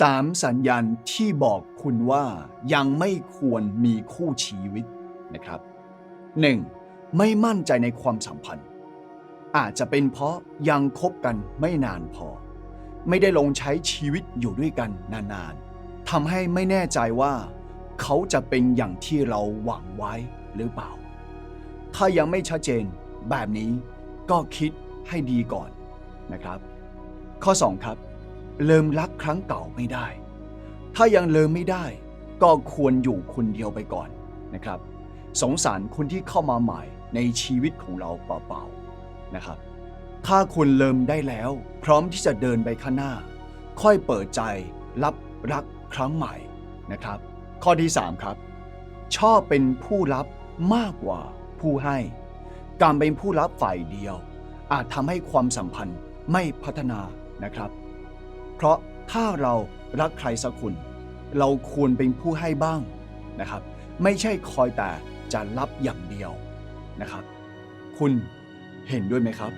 สามสัญญาณที่บอกคุณว่ายังไม่ควรมีคู่ชีวิตนะครับ 1. ไม่มั่นใจในความสัมพันธ์ อาจจะเป็นเพราะยังคบกันไม่นานพอ ไม่ได้ลงใช้ชีวิตอยู่ด้วยกันนานๆทำให้ไม่แน่ใจว่า เขาจะเป็นอย่างที่เราหวังไว้หรือเปล่า ถ้ายังไม่ชัดเจนแบบนี้ก็คิดให้ดีก่อนนะครับ ข้อ 2 ครับ เลิมรักครั้งเก่าไม่ได้ ถ้ายังเลิมไม่ได้ ก็ควรอยู่คนเดียวไปก่อนนะครับ สงสารคนที่เข้ามาใหม่ในชีวิตของเราเปล่าๆนะครับ ถ้าคุณเลิมได้แล้ว พร้อมที่จะเดินไปข้างหน้า ค่อยเปิดใจรับรักครั้งใหม่นะครับ ข้อที่ 3 ครับ ชอบเป็นผู้รับมากกว่าผู้ให้ การเป็นผู้รับฝ่ายเดียว อาจทำให้ความสัมพันธ์ไม่พัฒนานะครับ เพราะถ้าเรารักใครสักคนเราควรเป็นผู้ให้บ้างนะครับ ไม่ใช่คอยแต่จะรับอย่างเดียวนะครับ คุณเห็นด้วยไหมครับ